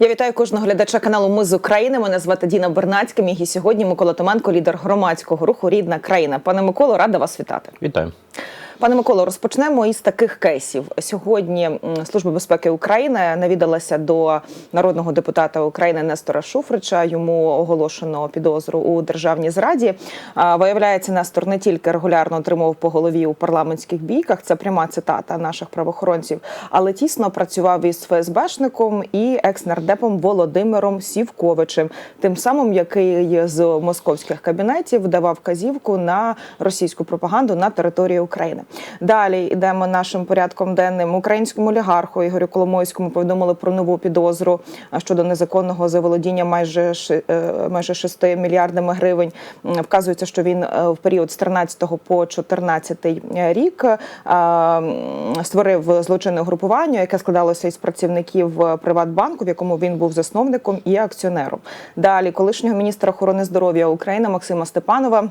Я вітаю кожного глядача каналу Ми з України. Мене звати Діна Бернацька. Мій сьогодні Микола Томенко, лідер громадського руху Рідна країна. Пане Миколо, рада вас вітати. Вітаю. Пане Миколо, розпочнемо із таких кейсів. Сьогодні Служба безпеки України навідалася до народного депутата України Нестора Шуфрича. Йому оголошено підозру у державній зраді. Виявляється, Нестор не тільки регулярно отримував по голові у парламентських бійках. Це пряма цитата наших правоохоронців, але тісно працював із ФСБшником і екс-нардепом Володимиром Сівковичем, тим самим, який з московських кабінетів давав вказівку на російську пропаганду на території України. Далі йдемо нашим порядком денним. Українському олігарху Ігорю Коломойському повідомили про нову підозру щодо незаконного заволодіння майже е, майже 6 мільярдами гривень. Вказується, що він е, в період з 13 по 14 рік е, створив злочинне групування, яке складалося із працівників Приватбанку, в якому він був засновником і акціонером. Далі колишнього міністра охорони здоров'я України Максима Степанова.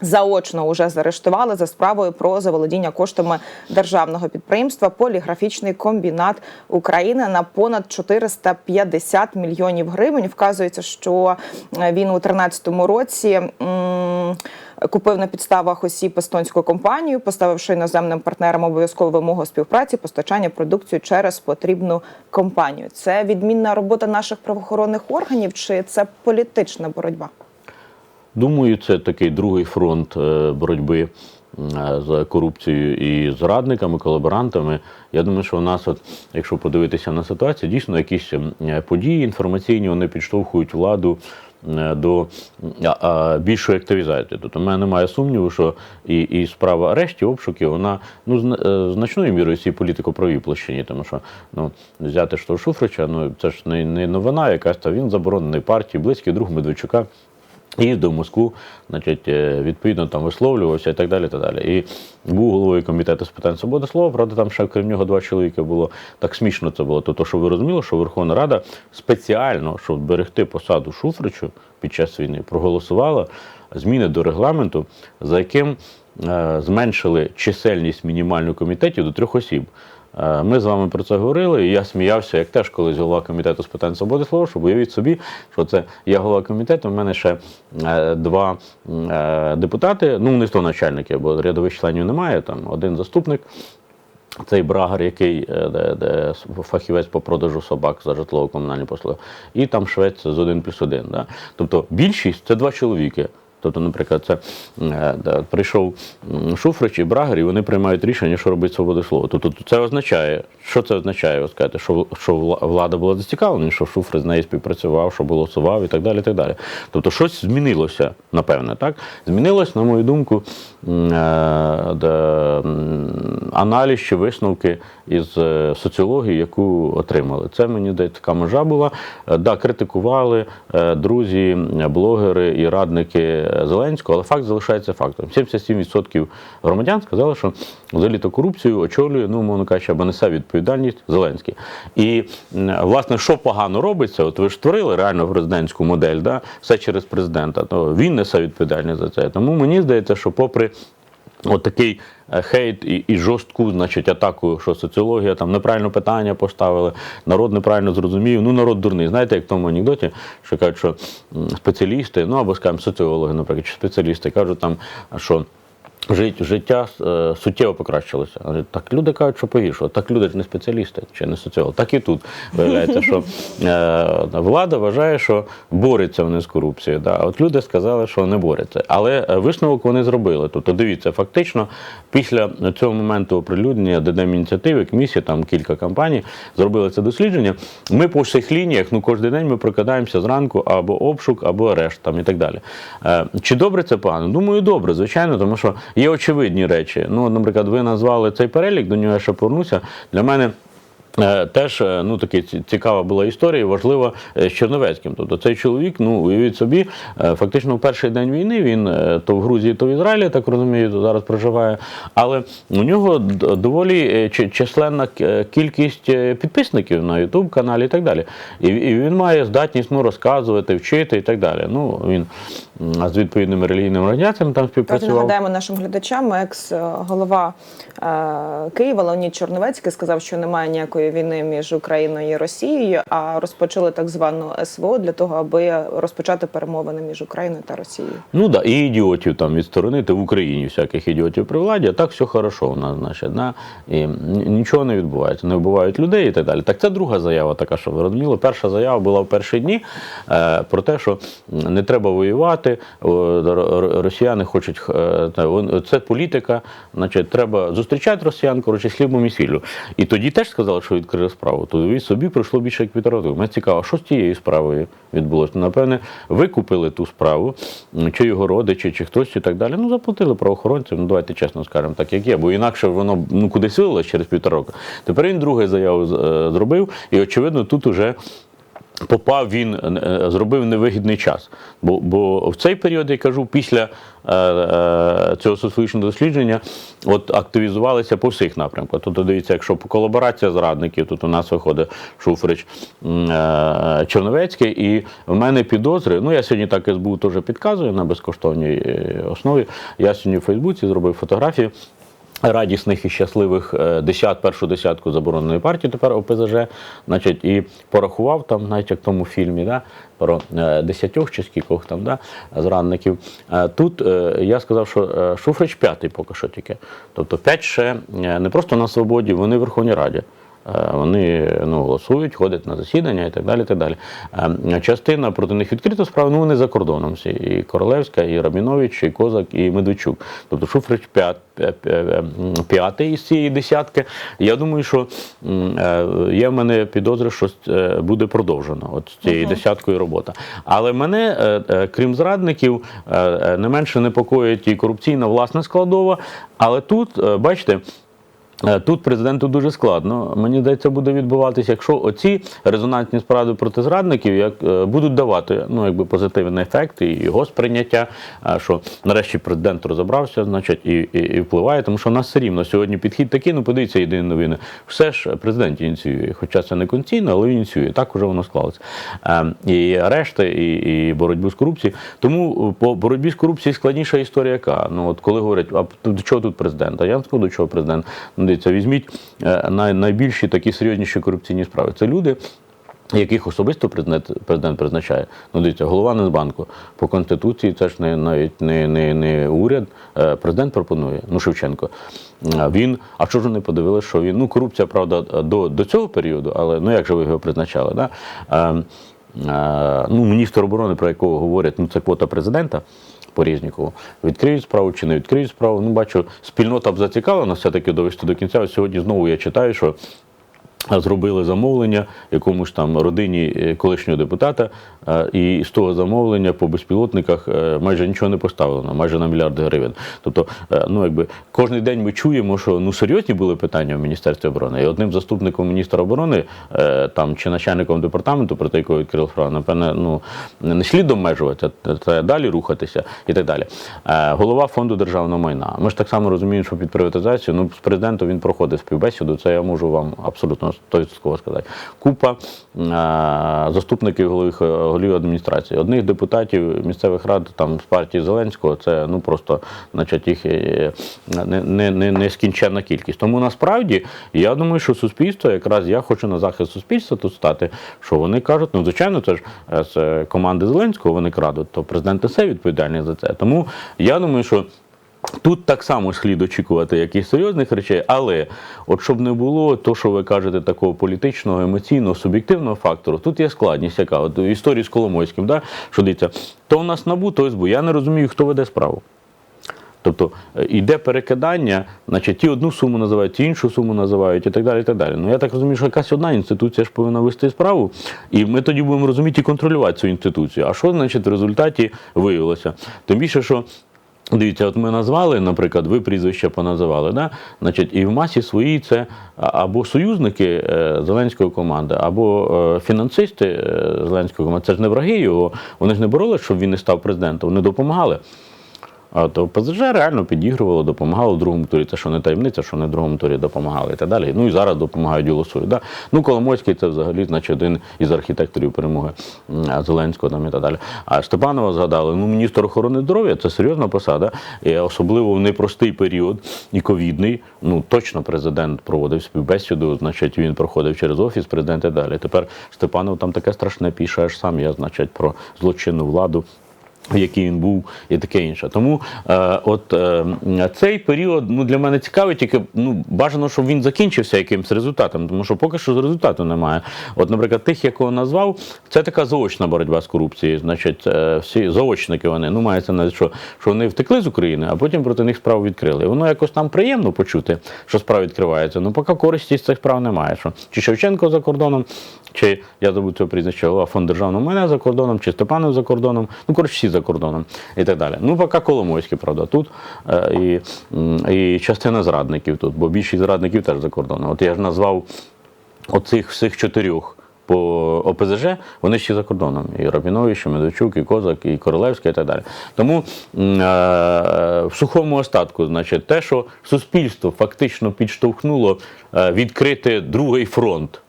Заочно уже заарештували за справою про заволодіння коштами державного підприємства Поліграфічний комбінат України на понад 450 мільйонів гривень. Вказується, що е, він у 2013 році. Купив на підставах осіб естонську компанію, поставивши іноземним партнерам обов'язкову вимогу співпраці, постачання продукції через потрібну компанію. Це відмінна робота наших правоохоронних органів, чи це політична боротьба? Думаю, це такий другий фронт е, боротьби е, з корупцією і зрадниками, колаборантами. Я думаю, що у нас, от, якщо подивитися на ситуацію, дійсно якісь е, події інформаційні вони підштовхують владу. До більшої активізації. Тобто, у мене немає сумніву, що і, і справа арештів, обшуків, вона ну, зна- значною мірою цій політико-правій площині, тому що ну, взяти того Шуфрича, ну це ж не, не новина якась, та він заборонений партії, близький друг Медведчука. Їздив в Москву, значить, е, відповідно там висловлювався і так далі. так далі. І був головою комітету з питань свободи слова. Правда, там ще крім нього два чоловіка було. Так смішно це було. Тобто, що ви розуміли, що Верховна Рада спеціально, щоб зберегти посаду Шуфричу під час війни, проголосувала зміни до регламенту, за яким е, зменшили чисельність мінімальну комітетів до трьох осіб. Е, Ми з вами про це говорили, і я сміявся, як теж колись голова комітету з питань свободи слова, щоб уявіть собі, що це я голова комітету, в мене ще е, два е, депутати, ну не то начальники, бо рядових членів немає, там один заступник. Цей брагер, який де, де фахівець по продажу собак за житлово-комунальні послуги, і там швець з 1 плюс 1. Да? Тобто більшість це два чоловіки. Тобто, наприклад, це е, прийшов Шуфрич і Брагер, і вони приймають рішення, що робить свобода слова. Тобто це означає, що це означає? Ви скажете, що, що влада була зацікавлена, що Шуфрич з нею співпрацював, що голосував і так далі. Так далі. Тобто щось змінилося, напевне, так? Змінилось, на мою думку, е, аналіз чи висновки із е, соціології, яку отримали. Це мені здається, така межа була. Да, критикували друзі, блогери і радники Зеленського, але факт залишається фактом. 77% громадян сказали, що взагалі то корупцію очолює, ну, мовно кажучи, або несе відповідальність Зеленський. І власне, що погано робиться, от ви ж створили реально президентську модель, да? все через президента, то він несе відповідальність за це. Тому мені здається, що попри От такий е, хейт і, і жорстку, значить, атаку, що соціологія там неправильно питання поставили, народ неправильно зрозумів. Ну, народ дурний. Знаєте, як в тому анекдоті, що кажуть, що спеціалісти, ну або скажімо, соціологи, наприклад, чи спеціалісти кажуть там, що. Жит- Життя е, суттєво покращилося. Так люди кажуть, що погіршило. Так люди ж не спеціалісти чи не соціологи. Так і тут виявляється, що е, влада вважає, що бореться вони з корупцією. Да. От люди сказали, що не борються. Але е, висновок вони зробили. Тобто, дивіться, фактично, після цього моменту оприлюднення ДДМ ініціативи, комісії, там кілька компаній зробили це дослідження. Ми по всіх лініях, ну кожен день ми прокидаємося зранку або обшук, або арешт там і так далі. Чи добре це погано? Думаю, добре, звичайно, тому що є очевидні речі. Ну, наприклад, ви назвали цей перелік, до нього я ще повернуся. Для мене. Е, Теж е, ну таки цікава була історія, важлива е, з Черновецьким. Тобто цей чоловік, ну уявіть собі, фактично в перший день війни він то в Грузії, то в Ізраїлі, так розумію, то зараз проживає. Але у нього доволі численна кількість підписників на Ютуб каналі і так далі. І, він має здатність ну, розказувати, вчити і так далі. Ну він з відповідними релігійними організаціями там співпрацював. нагадаємо нашим глядачам. Екс-голова е, Києва Леонід Чорновецький сказав, що немає ніякої війни між Україною і Росією, а розпочали так звану СВО для того, аби розпочати перемовини між Україною та Росією. Ну да, і ідіотів там відсторонити в Україні всяких ідіотів при владі, а так все хорошо у нас, значить, да? і нічого не відбувається, не вбивають людей і так далі. Так це друга заява така, що ви розуміли. Перша заява була в перші дні е, про те, що не треба воювати, р- росіяни хочуть, е, це політика, значить, треба зустрічати росіян, коротше, слібом і сіллю. І тоді теж сказали, що відкрили справу. То собі пройшло більше як півтора року. Мені цікаво, що з тією справою відбулося. Напевне, викупили ту справу, чи його родичі, чи хтось і так далі. Ну, заплатили правоохоронцям, ну давайте чесно скажемо, так як є, бо інакше воно ну, кудись вилилось через півтора року. Тепер він другу заяву е, зробив, і очевидно, тут уже. Попав він, е, зробив невигідний час. Бо, бо в цей період, я кажу, після е, е, цього соціологічного дослідження от активізувалися по всіх напрямках. Тобто, дивіться, якщо колаборація зрадників, тут у нас виходить Шуфрич е, Черновецький, і в мене підозри. Ну, я сьогодні так СБУ теж підказую на безкоштовній е, основі. Я сьогодні в Фейсбуці зробив фотографію радісних і щасливих е, десят, першу десятку забороненої партії тепер ОПЗЖ, значить, і порахував там, навіть як в тому фільмі, да, про е, десятьох чи скількох там, да, зрадників. Е, Тут я сказав, що Шуфрич п'ятий поки що тільки. Тобто п'ять ще не просто на свободі, вони в Верховній Раді. Е, Вони ну, голосують, ходять на засідання і так далі. І так далі. Е, Частина проти них відкрита справа, ну вони за кордоном всі. І Королевська, і Рабінович, і Козак, і Медведчук. Тобто Шуфрич п'ят, п'я- п'я- м, п'ятий із цієї десятки. Я думаю, що е, є в мене підозри, що буде продовжено от цією десяткою робота. Але мене, крім зрадників, не менше непокоїть і корупційна власна складова. Але тут, бачите, Тут президенту дуже складно. Мені здається, буде відбуватися, якщо оці резонансні справи проти зрадників як е, будуть давати ну якби позитивний ефект і його сприйняття, е, що нарешті президент розібрався, значить, і, і, і впливає, тому що в нас все рівно сьогодні підхід такий. Ну подивіться єдині новини. Все ж президент ініціює, хоча це не конційно, але він ініціює. Так уже воно склалося. Е, І арешти, і, і боротьбу з корупцією. Тому по боротьбі з корупцією складніша історія, яка ну от коли говорять, а до чого тут президент? А я вам скажу, до чого президент. Дивіться, візьміть е, най, найбільші такі серйозніші корупційні справи. Це люди. Яких особисто президент, президент призначає. Ну, дивіться, голова Нацбанку по конституції, це ж не навіть не, не, не уряд. е, Президент пропонує. Ну, Шевченко. А Він, а що ж вони подивилися, що він? Ну, корупція, правда, до, до цього періоду, але ну як же ви його призначали? Да? Е, е, ну, міністр оборони, про якого говорять, ну це квота президента. Порізнікову. Відкриють справу чи не відкриють справу. Ну, бачу, спільнота б зацікавлена все-таки довести до кінця. Ось сьогодні знову я читаю, що зробили замовлення якомусь там родині е, колишнього депутата, е, і з того замовлення по безпілотниках е, майже нічого не поставлено, майже на мільярди гривень. Тобто, ну якби кожен день ми чуємо, що ну серйозні були питання в Міністерстві оборони. І одним заступником міністра оборони там чи начальником департаменту, проти якого відкрили справу, напевне, ну не слід обмежувати, це далі рухатися і так далі. Голова фонду державного майна. Ми ж так само розуміємо, що під приватизацію, ну з президентом він проходить співбесіду. Це я можу вам абсолютно 100% сказати. Купа е, заступників голови голів адміністрації. Одних депутатів місцевих рад там з партії Зеленського це ну просто значить їх е, не, не, не, нескінченна кількість. Тому насправді я думаю, що суспільство, якраз я хочу на захист суспільства тут стати, що вони кажуть, ну звичайно, це ж е, з команди Зеленського вони крадуть, то президент несе відповідальність за це. Тому я думаю, що. Тут так само слід очікувати якихось серйозних речей, але от щоб не було то, що ви кажете, такого політичного, емоційного, суб'єктивного фактору, тут є складність, яка от в історії з Коломойським, да, що дивіться, то у нас набу, то СБУ. Я не розумію, хто веде справу. Тобто е, йде перекидання, значить, ті одну суму називають, ті іншу суму називають і так далі. І так далі. Ну я так розумію, що якась одна інституція ж повинна вести справу, і ми тоді будемо розуміти і контролювати цю інституцію. А що значить в результаті виявилося? Тим більше, що. Дивіться, от ми назвали, наприклад, ви прізвище поназивали, да? Значить, і в масі своїй це або союзники е, Зеленської команди, або е, фінансисти е, Зеленської команди. Це ж не враги його. Вони ж не боролися, щоб він не став президентом, вони допомагали. А то ПЗЖ реально підігрувало, допомагало в другому турі. Це що не таємниця, що не другому турі допомагали і так далі. Ну і зараз допомагають голосують. Да? Ну, Коломойський це взагалі, значить, один із архітекторів перемоги Зеленського там і так далі. А Степанова згадали, ну міністр охорони здоров'я це серйозна посада, і особливо в непростий період і ковідний. Ну точно президент проводив співбесіду, значить, він проходив через офіс президента і далі. Тепер Степанов там таке страшне піше, аж сам я, значить, про злочинну владу який він був, і таке інше. Тому е, от е, цей період ну, для мене цікавий, тільки ну, бажано, щоб він закінчився якимось результатом, тому що поки що результату немає. От, наприклад, тих, якого назвав, це така заочна боротьба з корупцією. Значить, е, всі заочники вони, ну мається на що, що вони втекли з України, а потім проти них справу відкрили. Воно якось там приємно почути, що справа відкривається. Ну, поки користі з цих справ немає. Що чи Шевченко за кордоном, чи я забув цього прізвище, голова фонд державного майна за кордоном, чи Степанов за кордоном, ну коротше, за кордоном і так далі. Ну, поки Коломойський, правда, тут е, і, і частина зрадників тут, бо більшість зрадників теж за кордоном. От я ж назвав оцих всіх чотирьох. По ОПЗЖ вони ще за кордоном. І Рабінович, і Медведчук, і Козак, і Королевська, і так далі. Тому е, в сухому остатку, значить, те, що суспільство фактично підштовхнуло е, відкрити другий фронт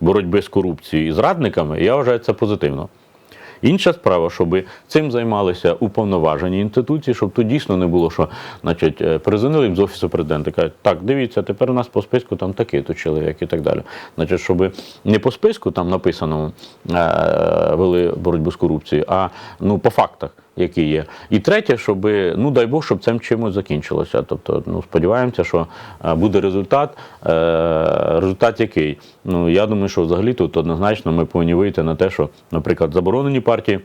боротьби з корупцією і зрадниками, я вважаю це позитивно. Інша справа, щоб цим займалися уповноважені інституції, щоб тут дійсно не було, що значить, е, перезвонили їм з офісу президента, кажуть, так, дивіться, тепер у нас по списку там такий то чоловік і так далі. Значить, щоб не по списку там написано е, вели боротьбу з корупцією, а ну по фактах. Які є, і третє, щоб ну дай Бог, щоб цим чимось закінчилося. Тобто, ну сподіваємося, що е, буде результат. Е, результат який? Ну я думаю, що взагалі тут однозначно ми повинні вийти на те, що, наприклад, заборонені партії.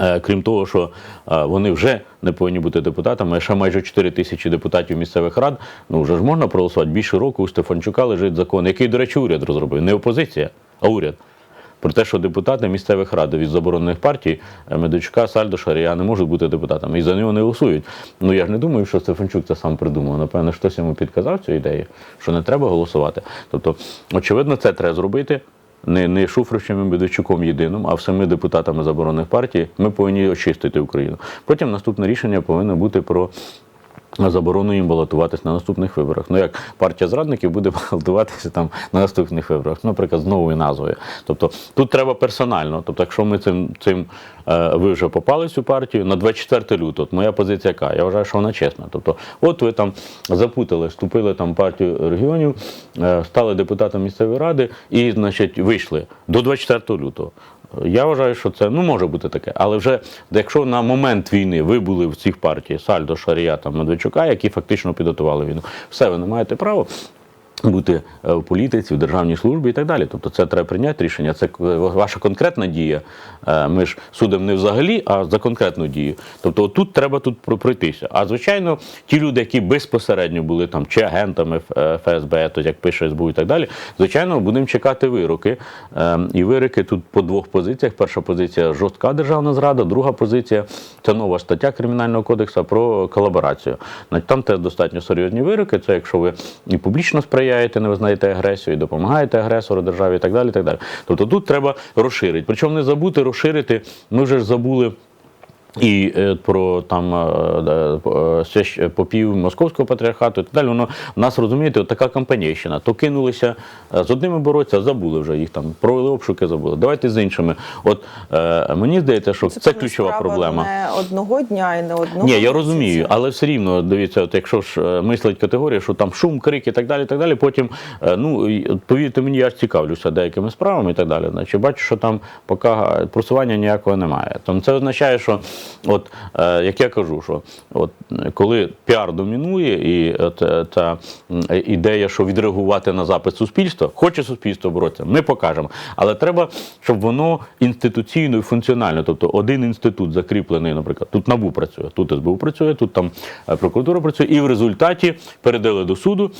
Е, Крім того, що вони вже не повинні бути депутатами, ще майже 4 тисячі депутатів місцевих рад, ну вже ж можна проголосувати. Більше року у Стефанчука лежить закон, який, до речі, уряд розробив. Не опозиція, а уряд. Про те, що депутати місцевих рад від заборонених партій е, Медведчука, Сальдо, Шарія не можуть бути депутатами. І за нього не голосують. Ну я ж не думаю, що Стефанчук це сам придумав. Напевно, хтось йому підказав цю ідею, що не треба голосувати. Тобто, очевидно, це треба зробити. Не, не Шуфричем і Медведчуком єдиним, а всіми депутатами заборонених партій, ми повинні очистити Україну. Потім наступне рішення повинно бути про заборону їм балотуватись на наступних виборах. Ну як партія зрадників буде балотуватися там на наступних виборах, ну, наприклад, з новою назвою. Тобто тут треба персонально. Тобто, якщо ми цим цим е, ви вже попали цю партію на 24 лютого, от моя позиція яка? Я вважаю, що вона чесна. Тобто, от ви там запутали, вступили там партію регіонів, е, стали депутатом місцевої ради і, значить, вийшли до 24 лютого. Я вважаю, що це ну може бути таке, але вже якщо на момент війни ви були в цих партії Сальдо, Шарія та Медведчука, які фактично підготували війну, все ви не маєте права. Бути е, в політиці, в державній службі і так далі. Тобто це треба прийняти рішення. Це ваша конкретна дія. Е, Ми ж судимо не взагалі, а за конкретну дію. Тобто тут треба тут пройтися. А звичайно, ті люди, які безпосередньо були там чи агентами е, ФСБ, то як пише СБУ і так далі, звичайно, будемо чекати вироки. Е, І вироки тут по двох позиціях. Перша позиція жорстка державна зрада, друга позиція це нова стаття Кримінального кодексу про колаборацію. Там теж достатньо серйозні вироки. Це якщо ви і публічно сприяєте, не визнаєте агресію, і допомагаєте агресору державі, і так далі. І так далі. Тобто тут треба розширити. Причому не забути розширити. Ми вже ж забули. І е, про там е, е, попів московського патріархату і так далі. Воно в нас розумієте, от така кампанійщина. То кинулися е, з одними боротися, забули вже їх там, провели обшуки, забули. Давайте з іншими. От е, мені здається, що це, тому ключова проблема. Не одного дня і не одного. Ні, я місяця. розумію, але все рівно дивіться, от якщо ж е, мислить категорія, що там шум, крик і так далі, і так далі. Потім, е, ну повірте мені, я ж цікавлюся деякими справами і так далі. Значить, бачу, що там поки просування ніякого немає. Тому це означає, що от е, як я кажу, що от коли піар домінує, і от е, е, ідея, що відреагувати на запит суспільства, хоче суспільство боротися, ми покажемо. Але треба, щоб воно інституційно і функціонально, тобто один інститут закріплений, наприклад, тут НАБУ працює, тут СБУ працює, тут там е, прокуратура працює, і в результаті передали до суду.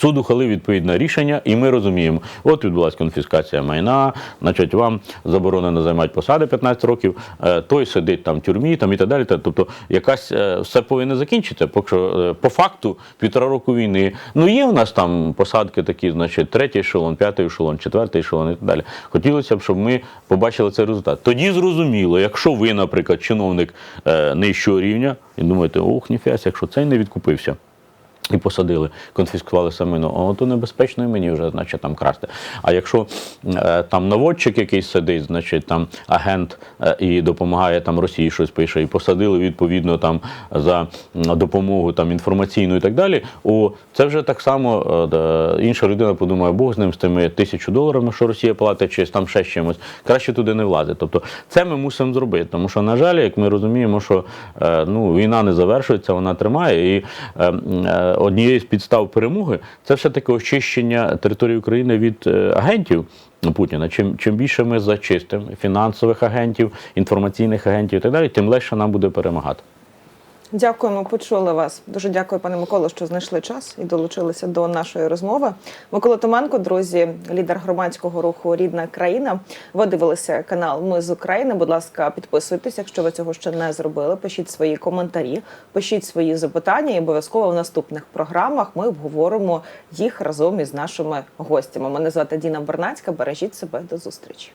Суд ухвалив відповідне рішення, і ми розуміємо, от відбулася конфіскація майна, значить, вам заборонено займати посади 15 років, е, той сидить там в тюрмі там, і так далі. Тобто, якась е, все повинно закінчитися, поки що е, по факту півтора року війни. Ну є в нас там посадки такі, значить, третій ешелон, п'ятий ешелон, четвертий ешелон і так далі. Хотілося б, щоб ми побачили цей результат. Тоді зрозуміло, якщо ви, наприклад, чиновник нижчого рівня, і думаєте, ох, ніфіась, якщо цей не відкупився. І посадили, конфіскували самину, о, то небезпечно і мені вже, значить, там красти. А якщо е, там наводчик якийсь сидить, значить там агент е, і допомагає там Росії щось пише, і посадили відповідно там за допомогу там інформаційну і так далі. О, це вже так само е, інша людина подумає, Бог з ним з тими тисячу доларами, що Росія платить, чи там ще чимось. Краще туди не влазить. Тобто це ми мусимо зробити. Тому що, на жаль, як ми розуміємо, що е, ну, війна не завершується, вона тримає. І е, е, однією з підстав перемоги це все-таки очищення території України від е, агентів. Путіна. Чим, чим більше ми зачистимо фінансових агентів, інформаційних агентів і так далі, тим легше нам буде перемагати. Дякуємо, почули вас. Дуже дякую, пане Миколо, що знайшли час і долучилися до нашої розмови. Микола Томенко, друзі, лідер громадського руху Рідна країна. Ви дивилися канал Ми з України. Будь ласка, підписуйтесь, якщо ви цього ще не зробили. Пишіть свої коментарі, пишіть свої запитання, і обов'язково в наступних програмах ми обговоримо їх разом із нашими гостями. Мене звати Діна Бернацька. Бережіть себе до зустрічі.